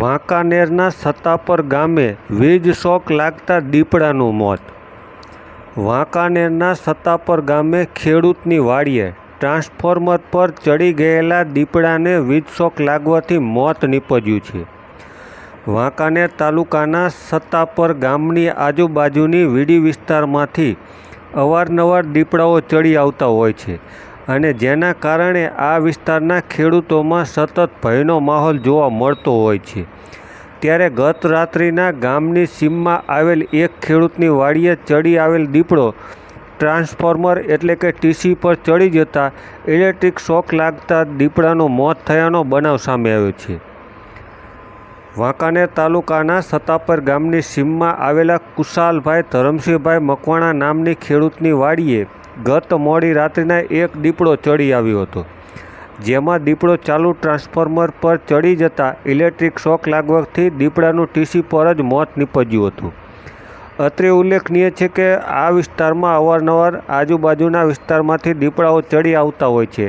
વાંકાનેરના સત્તાપર ગામે વીજ શોક લાગતા દીપડાનું મોત. વાંકાનેરના સત્તાપર ગામે ખેડૂતની વાડીએ ટ્રાન્સફોર્મર પર ચડી ગયેલા દીપડાને વીજ શોક લાગવાથી મોત નીપજ્યું છે. વાંકાનેર તાલુકાના સત્તાપર ગામની આજુબાજુની વીડી વિસ્તારમાંથી અવારનવાર દીપડાઓ ચડી આવતા હોય છે. અને જેના કારણે આ વિસ્તારના ખેડૂતોમાં સતત ભયનો માહોલ જોવા મળતો હોય છે. ત્યારે ગત રાત્રિના ગામની સીમમાં આવેલ એક ખેડૂતની વાડીએ ચડી આવેલ દીપડો ટ્રાન્સફોર્મર એટલે કે ટીસી પર ચડી જતા ઇલેક્ટ્રિક શોક લાગતા દીપડાનું મોત થયાનો બનાવ સામે આવ્યો છે. વાંકાનેર તાલુકાના સત્તાપર ગામની સીમમાં આવેલા કુશાલભાઈ ધરમસિંહભાઈ મકવાણા નામની ખેડૂતની વાડીએ ગત મોડી રાત્રિના એક દીપડો ચડી આવ્યો હતો. જેમાં દીપડો ચાલુ ટ્રાન્સફોર્મર પર ચડી જતા ઇલેક્ટ્રિક શોક લાગવાથી દીપડાનું ટીસી પર જ મોત નીપજ્યું હતું. અત્રે ઉલ્લેખનીય છે કે આ વિસ્તારમાં અવારનવાર આજુબાજુના વિસ્તારમાંથી દીપડાઓ ચડી આવતા હોય છે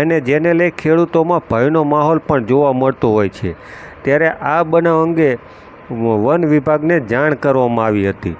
અને જેને લઈ ખેડૂતોમાં ભયનો માહોલ પણ જોવા મળતો હોય છે. ત્યારે આ બનાવ અંગે વન વિભાગને જાણ કરવામાં આવી હતી.